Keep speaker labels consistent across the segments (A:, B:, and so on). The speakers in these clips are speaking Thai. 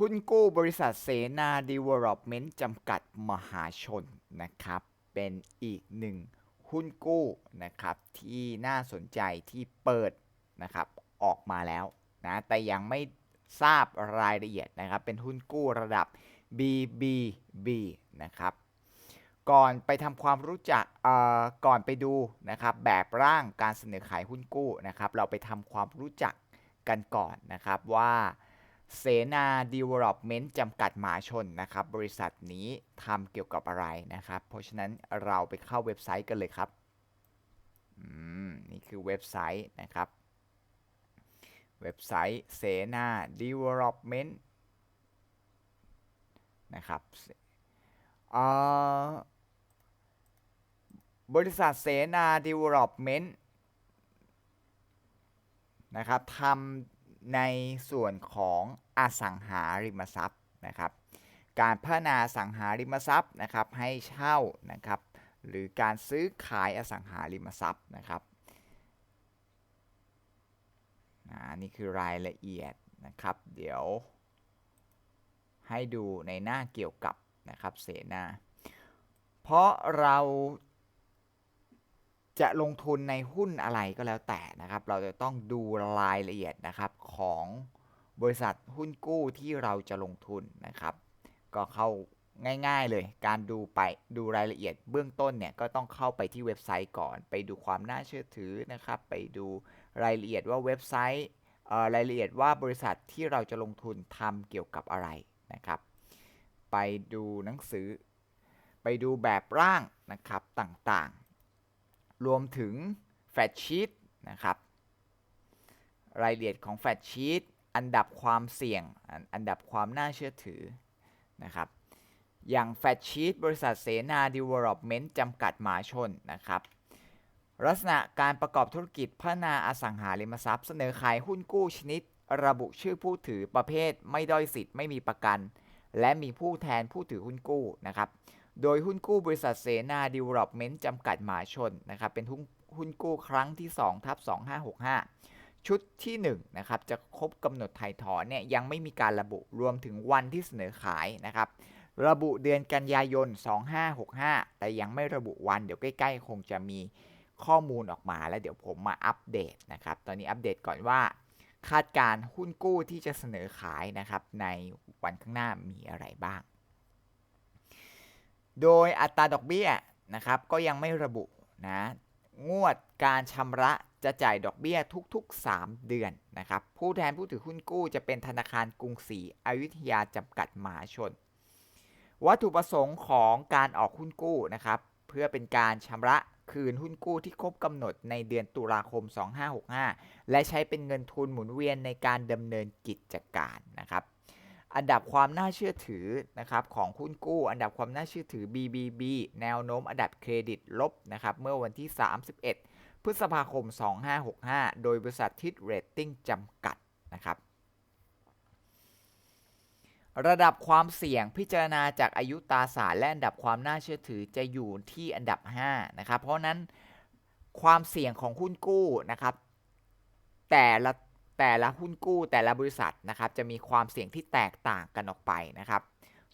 A: หุ้นกู้บริษัทเสนา Development จำกัดมหาชนนะครับ เป็นอีกหนึ่งหุ้นกู้นะครับที่น่าสนใจที่เปิดนะครับออกมาแล้วนะแต่ยังไม่ทราบรายละเอียดนะครับ เป็นหุ้นกู้ระดับ BBB นะครับ ก่อนไปทำความรู้จักก่อนไปดูนะครับ แบบร่างการเสนอขายหุ้นกู้นะครับ เราไปทำความรู้จักกันก่อนนะครับว่า เสนา Development จำกัดมหาชนนะครับ บริษัทนี้ทำเกี่ยวกับอะไรนะครับ เพราะฉะนั้นเราไปเข้าเว็บไซต์กันเลยครับนี่คือเว็บไซต์นะครับ เว็บไซต์เสนา Development นะครับบริษัทเสนา Development นะครับทำ ในส่วนของอสังหาริมทรัพย์นะครับ การพัฒนาสังหาริมทรัพย์นะครับให้เช่านะครับ หรือการซื้อขายอสังหาริมทรัพย์นะครับนี่คือรายละเอียดนะครับ เดี๋ยว ให้ดูในหน้าเกี่ยวกับนะครับเสนา เพราะเรา จะลงทุนในหุ้นอะไรก็แล้วแต่นะครับ เราจะต้องดูรายละเอียดนะครับของบริษัทหุ้นกู้ที่เราจะลงทุนนะครับ ก็เข้าง่าย ๆเลย การดูไปดูรายละเอียดเบื้องต้นเนี่ยก็ต้องเข้าไปที่เว็บไซต์ก่อน ไปดูความน่าเชื่อถือนะครับ ไปดูรายละเอียดว่าเว็บไซต์รายละเอียดว่าบริษัทที่เราจะลงทุนทำเกี่ยวกับอะไรนะครับ ไปดูหนังสือ ไปดูแบบร่างนะครับต่างๆ รวมถึงแฟชชีตนะครับรายละเอียดของแฟชชีตอันดับความเสี่ยง อันดับความน่าเชื่อถือนะครับอย่างแฟชชีตบริษัทเสนา Development จำกัดหมาชนนะครับลักษณะการประกอบธุรกิจพัฒนาอสังหาริมทรัพย์ เสนอขายหุ้นกู้ชนิด ระบุชื่อผู้ถือประเภท ไม่ด้อยสิทธิ์ไม่มีประกัน และมีผู้แทนผู้ถือหุ้นกู้นะครับ โดยหุ้นกู้บริษัทเสนา Development จำกัดหมาชนนะครับเป็นหุ้นกู้ครั้งที่2ทับ2565 ชุดที่1นะครับจะครบกำหนดถ่ายถอนเนี่ยยังไม่มีการระบุรวมถึงวันที่เสนอขายนะครับระบุเดือนกันยายน 2565 แต่ยังไม่ระบุวันเดี๋ยวใกล้ๆ คงจะมีข้อมูลออกมาแล้วเดี๋ยวผมมาอัปเดตนะครับตอนนี้อัปเดตก่อนว่า คาดการหุ้นกู้ที่จะเสนอขายนะครับในวันข้างหน้ามีอะไรบ้าง โดยอัตราดอกเบี้ยนะครับก็ยังไม่ระบุนะงวดการชำระจะจ่ายดอกเบี้ยทุกๆ 3 เดือนนะครับผู้แทนผู้ถือหุ้นกู้จะเป็นธนาคารกรุงศรีอยุธยาจำกัดมหาชน วัตถุประสงค์ของการออกหุ้นกู้นะครับเพื่อเป็นการชำระคืนหุ้นกู้ที่ครบกำหนดในเดือนตุลาคม 2565 และใช้เป็นเงินทุนหมุนเวียนในการดำเนินกิจการนะครับ อันดับความน่าเชื่อถือนะครับของหุ้นกู้ อันดับความน่าเชื่อถือ BBB แนวโน้มอันดับเครดิตลบนะครับเมื่อวันที่ 31 พฤษภาคม 2565 โดยบริษัททิดเรตติ้งจำกัดนะครับระดับความเสี่ยงพิจารณาจากอายุตาสารและอันดับความน่าเชื่อถือจะอยู่ที่อันดับ 5 นะครับ เพราะนั้นความเสี่ยงของหุ้นกู้นะครับ แต่ละ แต่ละหุ้นกู้แต่ละบริษัทนะครับจะมีความเสี่ยงที่แตกต่างกันออกไปนะครับ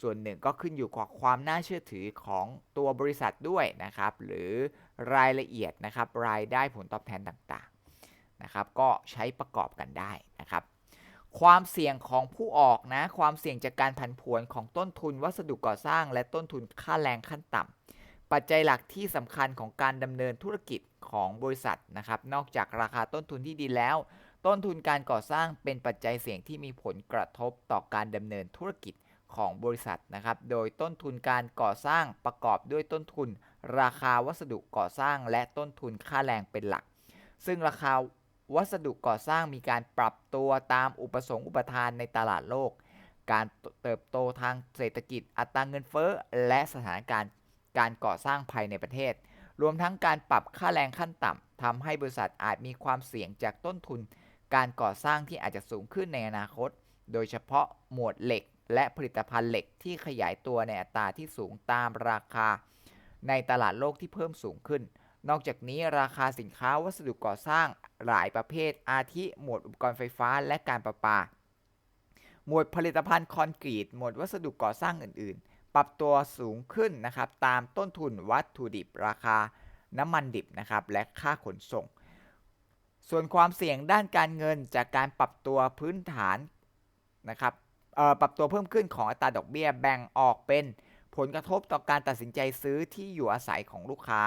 A: ส่วนหนึ่งก็ขึ้นอยู่กับความน่าเชื่อถือของตัวบริษัทด้วยนะครับ หรือรายละเอียดนะครับ รายได้ผลตอบแทนต่างๆนะครับ ก็ใช้ประกอบกันได้นะครับ ความเสี่ยงของผู้ออกนะความเสี่ยงจากการผันผวนของต้นทุนวัสดุก่อสร้าง และต้นทุนค่าแรงขั้นต่ำปัจจัยหลักที่สำคัญของการดำเนินธุรกิจของบริษัทนะครับ นอกจากราคาต้นทุนที่ดีแล้ว ต้นทุนการก่อสร้างเป็นปัจจัยเสี่ยงที่มีผลกระทบต่อการดำเนินธุรกิจของบริษัทนะครับ โดยต้นทุนการก่อสร้างประกอบด้วยต้นทุน ราคาวัสดุก่อสร้าง และต้นทุนค่าแรงเป็นหลัก ซึ่งราคาวัสดุก่อสร้างมีการปรับตัวตามอุปสงค์อุปทานในตลาดโลก การเติบโตทางเศรษฐกิจ อัตราเงินเฟ้อ และสถานการณ์การก่อสร้างภายในประเทศ รวมทั้งการปรับค่าแรงขั้นต่ำทำให้บริษัทอาจมีความเสี่ยงจากต้นทุน การก่อสร้างที่อาจจะสูงขึ้นในอนาคต โดยเฉพาะหมวดเหล็ก และผลิตภัณฑ์เหล็กที่ขยายตัวในอัตราที่สูงตามราคา ในตลาดโลกที่เพิ่มสูงขึ้น นอกจากนี้ราคาสินค้าวัสดุก่อสร้างหลายประเภท อาทิหมวดอุปกรณ์ไฟฟ้าและการประปา หมวดผลิตภัณฑ์คอนกรีต หมวดวัสดุก่อสร้างอื่น ๆ ปรับตัวสูงขึ้นนะครับตามต้นทุนวัตถุดิบราคาน้ำมันดิบนะครับและค่าขนส่ง ส่วนความเสี่ยงด้านการเงินจากการปรับตัวพื้นฐานนะครับปรับตัวเพิ่มขึ้นของอัตราดอกเบี้ยแบ่งออกเป็นผลกระทบต่อการตัดสินใจซื้อที่อยู่อาศัยของลูกค้า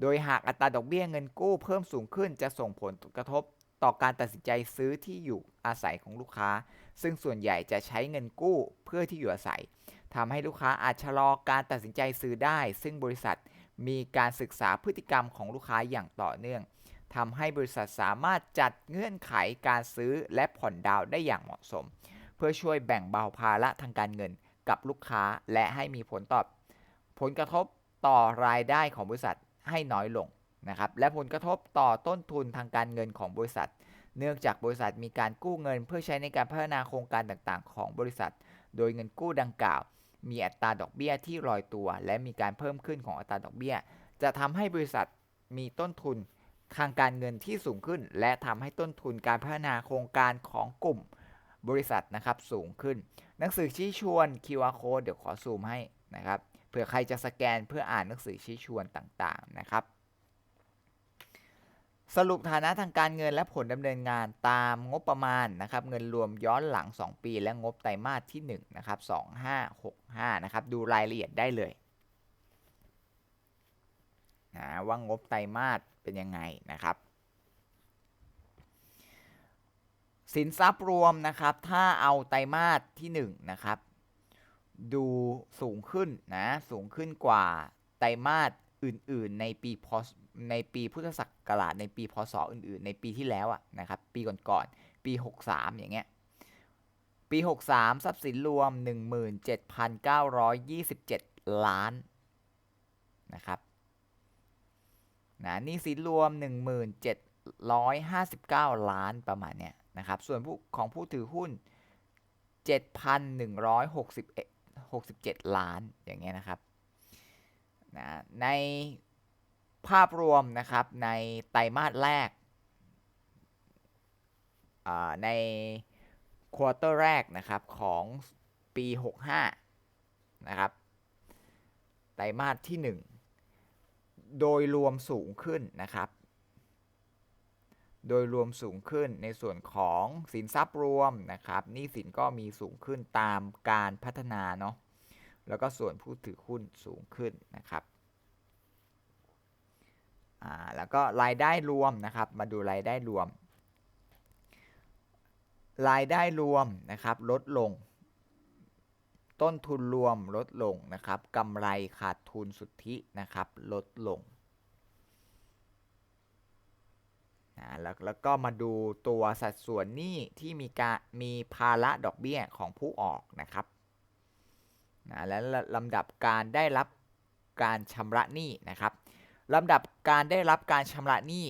A: โดยหากอัตราดอกเบี้ยเงินกู้เพิ่มสูงขึ้นจะส่งผลกระทบต่อการตัดสินใจซื้อที่อยู่อาศัยของลูกค้า ซึ่งส่วนใหญ่จะใช้เงินกู้เพื่อที่อยู่อาศัยทำให้ลูกค้าอาจชะลอการตัดสินใจซื้อได้ ซึ่งบริษัทมีการศึกษาพฤติกรรมของลูกค้าอย่างต่อเนื่อง ทำให้บริษัทสามารถจัดเงื่อนไขการซื้อและผ่อนดาวได้อย่างเหมาะสม เพื่อช่วยแบ่งเบาภาระทางการเงินกับลูกค้าและให้มีผลตอบ ผลกระทบต่อรายได้ของบริษัทให้น้อยลงนะครับและผลกระทบต่อต้นทุนทางการเงินของบริษัท เนื่องจากบริษัทมีการกู้เงิน เพื่อใช้ในการพัฒนาโครงการต่างๆ ของบริษัท โดยเงินกู้ดังกล่าว มีอัตราดอกเบี้ยที่ลอยตัว และมีการเพิ่มขึ้นของอัตราดอกเบี้ย จะทำให้บริษัทมีต้นทุน ทางการเงินที่สูงขึ้น และทำให้ต้นทุนการพัฒนาโครงการของกลุ่มบริษัทนะครับสูงขึ้น หนังสือชี้ชวน QR code เดี๋ยวขอซูมให้นะครับเผื่อใครจะสแกนเพื่ออ่านหนังสือชี้ชวนต่างๆนะครับ สรุปฐานะทางการเงินและผลดำเนินงานตามงบประมาณนะครับเงินรวมย้อนหลัง 2 ปี และงบไตรมาสที่1นะครับ2565นะครับดูรายละเอียดได้เลย นะว่างบไตรมาสเป็นยังไงนะครับสินทรัพย์รวมนะครับ ถ้าเอาไตรมาสที่1นะครับ ดูสูงขึ้นนะ สูงขึ้นกว่าไตรมาสอื่น ๆ ในปีพในปีพุทธศักราชในปีพศอื่น ๆ ในปีที่แล้วอะนะครับ ปีก่อนๆปี 63 อย่างเงี้ย ปี 63 ทรัพย์สินรวม 17,927 ล้านนะครับ นะนี่สินรวม 1759 ล้านประมาณเนี้ยนะครับ ส่วนผู้ของผู้ถือหุ้น 7,167 ล้านอย่างเงี้ยนะครับนะในภาพรวมนะครับในไตรมาสแรก ในควอเตอร์แรกนะครับของปี 65 นะครับ ไตรมาสที่ 1 โดยรวมสูงขึ้นนะครับ โดยรวมสูงขึ้นในส่วนของสินทรัพย์รวมนะครับหนี้สินก็มีสูงขึ้นตามการพัฒนาเนาะแล้วก็ส่วนผู้ถือหุ้นสูงขึ้นนะครับแล้วก็รายได้รวมนะครับ มาดูรายได้รวม รายได้รวมนะครับลดลง ต้นทุนรวมลดลงนะครับกำไรขาดทุนสุทธินะครับลดลงนะแล้วแล้วก็มาดูตัวสัดส่วนหนี้ที่มีการมีภาระดอกเบี้ยของผู้ออกนะครับนะและลำดับการได้รับการชำระหนี้นะครับลำดับการได้รับการชำระหนี้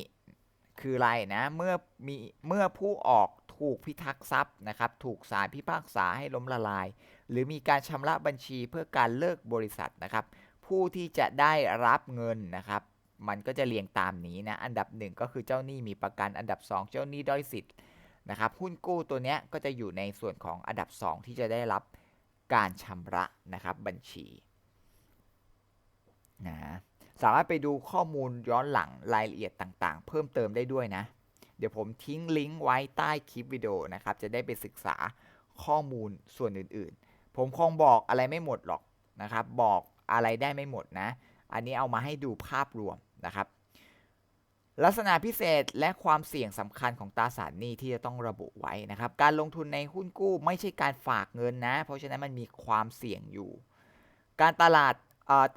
A: คืออะไรนะเมื่อมีเมื่อผู้ออก ถูกพิทักษ์ทรัพย์นะครับ ถูกศาลพิพากษาให้ล้มละลาย หรือมีการชำระบัญชีเพื่อการเลิกบริษัทนะครับ ผู้ที่จะได้รับเงินนะครับ มันก็จะเรียงตามนี้นะ อันดับ 1 ก็คือเจ้าหนี้มีประกัน อันดับ 2 เจ้าหนี้ด้อยสิทธิ์นะครับ หุ้นกู้ตัวนี้ก็จะอยู่ในส่วนของอันดับ 2 ที่จะได้รับการชำระนะครับบัญชีนะสามารถไปดูข้อมูลย้อนหลังรายละเอียดต่างๆ เพิ่มเติมได้ด้วยนะ เดี๋ยวผมทิ้งลิงก์ไว้ใต้คลิปวิดีโอนะครับ จะได้ไปศึกษาข้อมูลส่วนอื่นๆ ผมคงบอกอะไรไม่หมดหรอกนะครับ บอกอะไรได้ไม่หมดนะ อันนี้เอามาให้ดูภาพรวมนะครับ ลักษณะพิเศษและความเสี่ยงสำคัญของตราสารหนี้ที่จะต้องระบุไว้นะครับ การลงทุนในหุ้นกู้ไม่ใช่การฝากเงินนะ เพราะฉะนั้นมันมีความเสี่ยงอยู่ การตลาด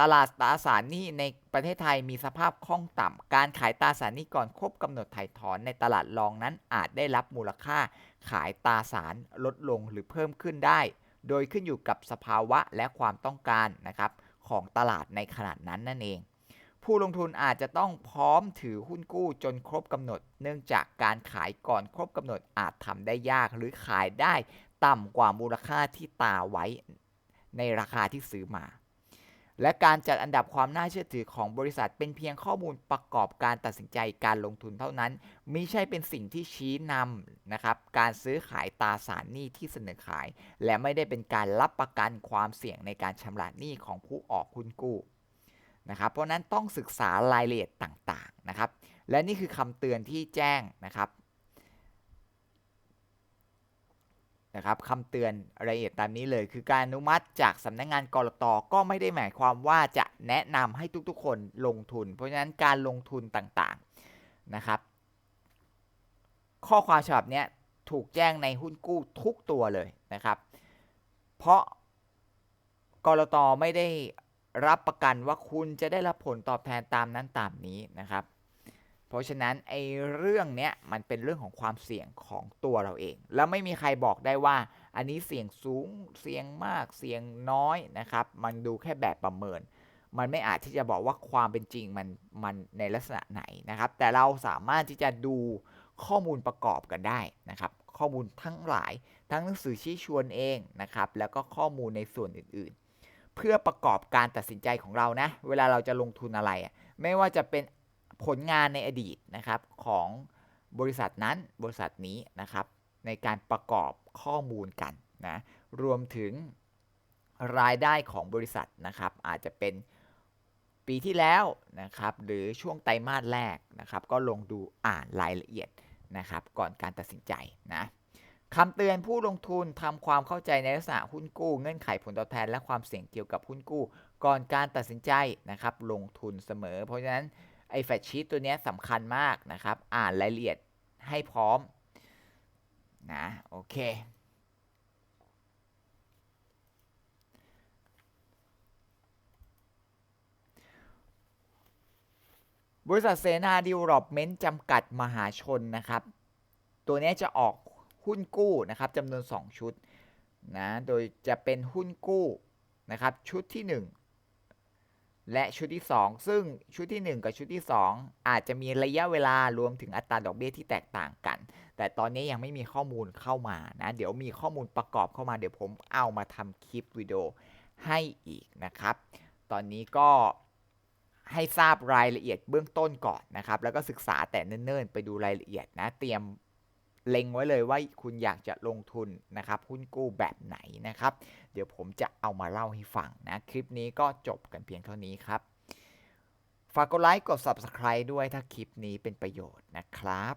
A: ตลาดตราสารหนี้ในประเทศไทยมีสภาพคล่องต่ำ การขายตราสารหนี้ก่อนครบกำหนดถ่ายถอนในตลาดรองนั้นอาจได้รับมูลค่าขายตราสารลดลงหรือเพิ่มขึ้นได้ โดยขึ้นอยู่กับสภาวะและความต้องการนะครับของตลาดในขนาดนั้นนั่นเอง ผู้ลงทุนอาจจะต้องพร้อมถือหุ้นกู้จนครบกำหนด เนื่องจากการขายก่อนครบกำหนดอาจทำได้ยากหรือขายได้ต่ำกว่ามูลค่าที่ตาไว้ในราคาที่ซื้อมา และการจัดอันดับความน่าเชื่อถือของบริษัทเป็นเพียงข้อมูลประกอบการตัดสินใจการลงทุนเท่านั้นมิใช่เป็นสิ่งที่ชี้นำนะครับ การซื้อขายตราสารหนี้ที่เสนอขาย และไม่ได้เป็นการรับประกันความเสี่ยงในการชำระหนี้ของผู้ออกหุ้นกู้นะครับเพราะนั้นต้องศึกษารายละเอียดต่างๆนะครับ และนี่คือคำเตือนที่แจ้งนะครับ นะครับคำเตือนรายละเอียดตามนี้เลย คือการอนุมัติจากสำนักงงานกรตก็ไม่ได้หมายความว่าจะแนะนำให้ทุกๆ คนลงทุน เพราะฉะนั้นการลงทุนต่างๆนะครับ ข้อความฉบับนี้ถูกแจ้งในหุ้นกู้ทุกตัวเลยนะครับ เพราะกรตไม่ได้รับประกันว่าคุณจะได้รับผลตอบแทนตามนั้นตามนี้นะครับ เพราะฉะนั้นไอ้เรื่องเนี้ยมันเป็นเรื่องของความเสี่ยงของตัวเราเอง แล้วไม่มีใครบอกได้ว่า อันนี้เสี่ยงสูงเสี่ยงมากเสี่ยงน้อยนะครับ มันดูแค่แบบประเมิน มันไม่อาจที่จะบอกว่าความเป็นจริงมันมันในลักษณะไหนนะครับ แต่เราสามารถที่จะดูข้อมูลประกอบกันได้นะครับ ข้อมูลทั้งหลายทั้งหนังสือชี้ชวนเองนะครับ แล้วก็ข้อมูลในส่วนอื่น ๆ เพื่อประกอบการตัดสินใจของเรานะ เวลาเราจะลงทุนอะไร ไม่ว่าจะเป็น ผลงานในอดีตนะครับของบริษัทนั้นบริษัทนี้นะครับ ในการประกอบข้อมูลกันนะรวมถึงรายได้ของบริษัทนะครับ อาจจะเป็นปีที่แล้วนะครับ หรือช่วงไตรมาสแรกนะครับ ก็ลงดูอ่านรายละเอียดนะครับ ก่อนการตัดสินใจนะคำเตือนผู้ลงทุนทำความเข้าใจในลักษณะหุ้นกู้เงื่อนไขผลตอบแทน และความเสี่ยงเกี่ยวกับหุ้นกู้ ก่อนการตัดสินใจนะครับ ลงทุนเสมอ เพราะฉะนั้น ไอ้แฟชชีตตัวนี้สำคัญมากนะครับ อ่านรายละเอียดให้พร้อมนะโอเค บริษัทเซนาดีวลอปเมนต์จำกัดมหาชนนะครับ ตัวนี้จะออกหุ้นกู้นะครับจำนวน 2 ชุดนะ โดยจะเป็นหุ้นกู้นะครับ ชุดที่ 1 และชุดที่ 2 ซึ่งชุดที่ 1 กับชุดที่ 2 อาจจะมีระยะเวลารวมถึงอัตราดอกเบี้ยที่แตกต่างกัน แต่ตอนนี้ยังไม่มีข้อมูลเข้ามานะ เดี๋ยวมีข้อมูลประกอบเข้ามาเดี๋ยวผมเอามาทำคลิปวิดีโอให้อีกนะครับ ตอนนี้ก็ให้ทราบรายละเอียดเบื้องต้นก่อนนะครับ แล้วก็ศึกษาแต่เนิ่นๆ ไปดูรายละเอียดนะ เตรียม เล็งไว้เลยว่าคุณอยากจะลงทุนนะครับหุ้นกู้แบบไหนนะครับ เดี๋ยวผมจะเอามาเล่าให้ฟังนะ คลิปนี้ก็จบกันเพียงเท่านี้ครับ ฝากกดไลค์กด Subscribe ด้วยถ้าคลิปนี้เป็นประโยชน์นะครับ